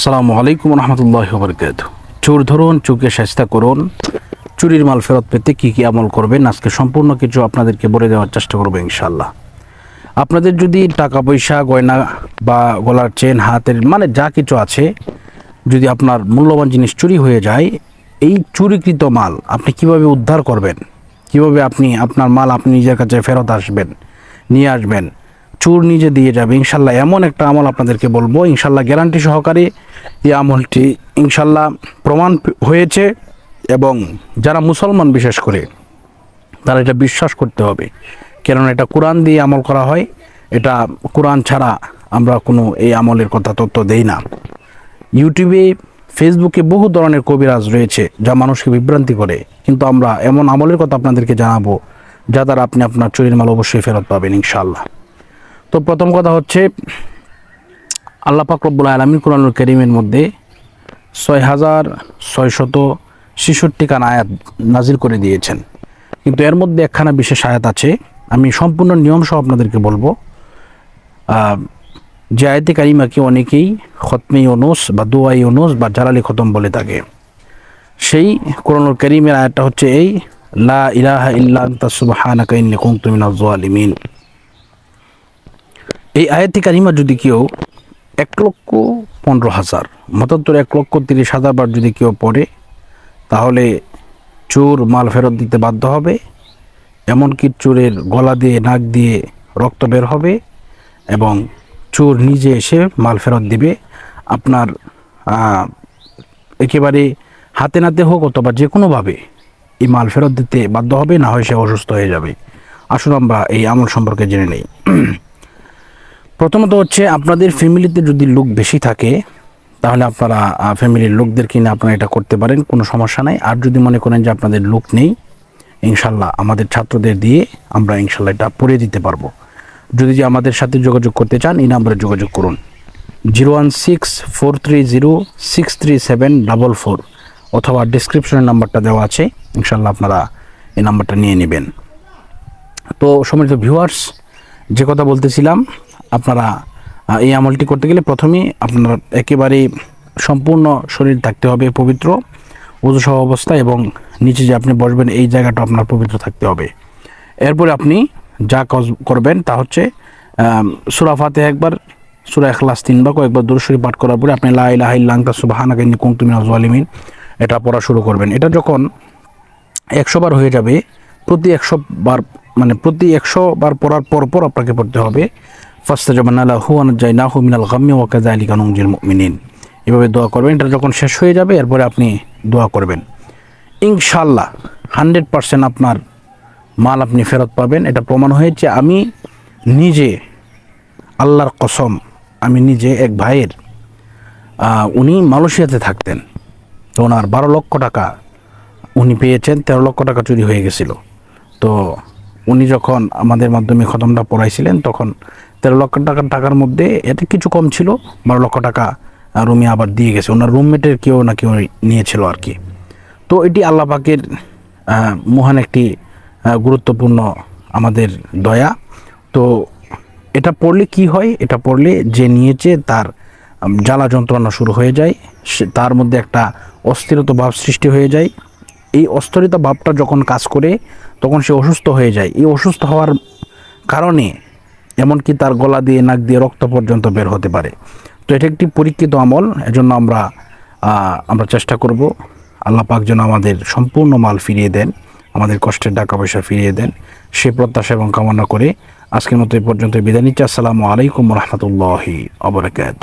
আসসালামু আলাইকুম রহমতুল্লাহ বরকাত চোর ধরুন চোখে চেষ্টা করুন। চুরির মাল ফেরত পেতে কি কি আমল করবেন? আজকে সম্পূর্ণ কিছু আপনাদেরকে বলে দেওয়ার চেষ্টা করব ইনশাল্লাহ আপনাদের যদি টাকা পয়সা, গয়না বা গলার চেন, হাতের মানে যা কিছু আছে, যদি আপনার মূল্যবান জিনিস চুরি হয়ে যায়, এই চুরিকৃত মাল আপনি কীভাবে উদ্ধার করবেন? কীভাবে আপনি আপনার মাল আপনি নিজের কাছে ফেরত আসবেন, নিয়ে আসবেন? চুর নিজে দিয়ে যাবে, ইনশাল্লাহ এমন একটা আমল আপনাদেরকে বলব। ইনশাল্লাহ গ্যারান্টি সহকারে এই আমলটি ইনশাল্লাহ প্রমাণ হয়েছে এবং যারা মুসলমান বিশেষ করে, তারা এটা বিশ্বাস করতে হবে। কেননা এটা কোরআন দিয়ে আমল করা হয়, এটা কোরআন ছাড়া আমরা কোনো এই আমলের কথা তথ্য দেই না। ইউটিউবে, ফেসবুকে বহু ধরনের কবিরাজ রয়েছে, যা মানুষকে বিভ্রান্তি করে। কিন্তু আমরা এমন আমলের কথা আপনাদেরকে জানাব, যা দ্বারা আপনি আপনার চুরির মাল অবশ্যই ফেরত পাবেন ইনশাআল্লাহ তো প্রথম কথা হচ্ছে, আল্লাহ পাক রব্বুল আলমিন কোরআনুল করিমের মধ্যে ছয় হাজার ছয়শত ছেষট্টি খান আয়াত নাজির করে দিয়েছেন। কিন্তু এর মধ্যে একখানা বিশেষ আয়াত আছে, আমি সম্পূর্ণ নিয়ম সহ আপনাদেরকে বলব। যে আয়তে কারিমাকে অনেকেই খতমে ইউনুস বা দোয়াই ইউনুস বা জালালি খতম বলে থাকে। সেই কোরআনুল করিমের আয়াতটা হচ্ছে এই, লা ইলাহা ইল্লা আনতা সুবহানাকা ইন্নী কুনতু এই আয়াতি কারিমা যদি কেউ এক লক্ষ পনেরো হাজার, মতাত্তর এক লক্ষ তিরিশ হাজার বার যদি কেউ পড়ে, তাহলে চোর মাল ফেরত দিতে বাধ্য হবে, এমনকি চোরের গলা দিয়ে, নাক দিয়ে রক্ত বের হবে এবং চোর নিজে এসে মাল ফেরত দিবে। আপনার একেবারে হাতে নাতে হোক অথবা যে কোনোভাবে এই মাল ফেরত দিতে বাধ্য হবে, না হয় সে অসুস্থ হয়ে যাবে। আসুন আমরা এই আমল সম্পর্কে জেনে নেই। প্রথমত হচ্ছে আপনাদের ফ্যামিলিতে যদি লোক বেশি থাকে, তাহলে আপনারা ফ্যামিলির লোকদের কিনে আপনারা এটা করতে পারেন, কোনো সমস্যা নাই। আর যদি মনে করেন যে আপনাদের লোক নেই, ইনশাল্লাহ আমাদের ছাত্রদের দিয়ে আমরা ইনশাল্লাহ এটা পড়ে দিতে পারব। যদি যে আমাদের সাথে যোগাযোগ করতে চান, এই নাম্বারে যোগাযোগ করুন। Zero one six four three zero six three seven double four অথবা ডিসক্রিপশনের নাম্বারটা দেওয়া আছে, ইনশাল্লাহ আপনারা এই নাম্বারটা নিয়ে নেবেন। তো সম্মানিত ভিউয়ার্স, যে কথা বলতেছিলাম আপনারা এই আমলটি করতে গেলে প্রথমেই আপনার একেবারে সম্পূর্ণ শরীর থাকতে হবে, পবিত্র উজু সহ অবস্থা এবং নিচে যে আপনি বসবেন এই জায়গাটা আপনার পবিত্র থাকতে হবে। এরপরে আপনি যা করবেন তা হচ্ছে সুরাফাতে একবার, সুরা এখলাস তিনবার, কয়েকবার দুরুশরী পাঠ করার পরে আপনি লা ইলাহা ইল্লা আনতা সুবহানাকা মিনাজ জালিমিন এটা পড়া শুরু করবেন। এটা যখন একশো বার হয়ে যাবে, প্রতি একশো বার মানে প্রতি একশো বার পড়ার পর পর আপনাকে পড়তে হবে। এভাবে দোয়া করবেন, এটা যখন শেষ হয়ে যাবে, এরপরে আপনি দোয়া করবেন। ইনশাল্লাহ হান্ড্রেড পারসেন্ট আপনার মাল আপনি ফেরত পাবেন। এটা প্রমাণ হয়েছে, আমি নিজে, আল্লাহর কসম, আমি নিজে এক ভাইয়ের উনি মালয়েশিয়াতে থাকতেন। তো ওনার বারো লক্ষ টাকা উনি পেয়েছেন, তেরো লক্ষ টাকা চুরি হয়ে গেছিল। তো উনি যখন আমাদের মাধ্যমে খতমটা পড়াইছিলেন, তখন তেরো লক্ষ টাকার টাকার মধ্যে এতে কিছু কম ছিল, বারো লক্ষ টাকা রুমে আবার দিয়ে গেছে। ওনার রুমমেটের কেউ না কেউ নিয়েছিল আর কি। তো এটি আল্লাহ পাকের মহান একটি গুরুত্বপূর্ণ আমাদের দয়া। তো এটা পড়লে কি হয়? এটা পড়লে যে নিয়েছে তার জ্বালা যন্ত্রণা শুরু হয়ে যায়, সে তার মধ্যে একটা অস্থিরতা ভাব সৃষ্টি হয়ে যায়। এই অস্থিরতা ভাবটা যখন কাজ করে, তখন সে অসুস্থ হয়ে যায়। এই অসুস্থ হওয়ার কারণে এমনকি তার গলা দিয়ে নাক দিয়ে রক্ত পর্যন্ত বের হতে পারে। তো এটা একটি পরীক্ষিত আমল, এজন্য আমরা আমরা চেষ্টা করব। আল্লাহ পাক যেন আমাদের সম্পূর্ণ মাল ফিরিয়ে দেন, আমাদের কষ্টের টাকা পয়সা ফিরিয়ে দেন, সে প্রত্যাশা এবং কামনা করে আজকের মতো এই পর্যন্ত বিদায় নিচ্ছি। আসসালামু আলাইকুম রহমতুল্লাহি অবরাকাত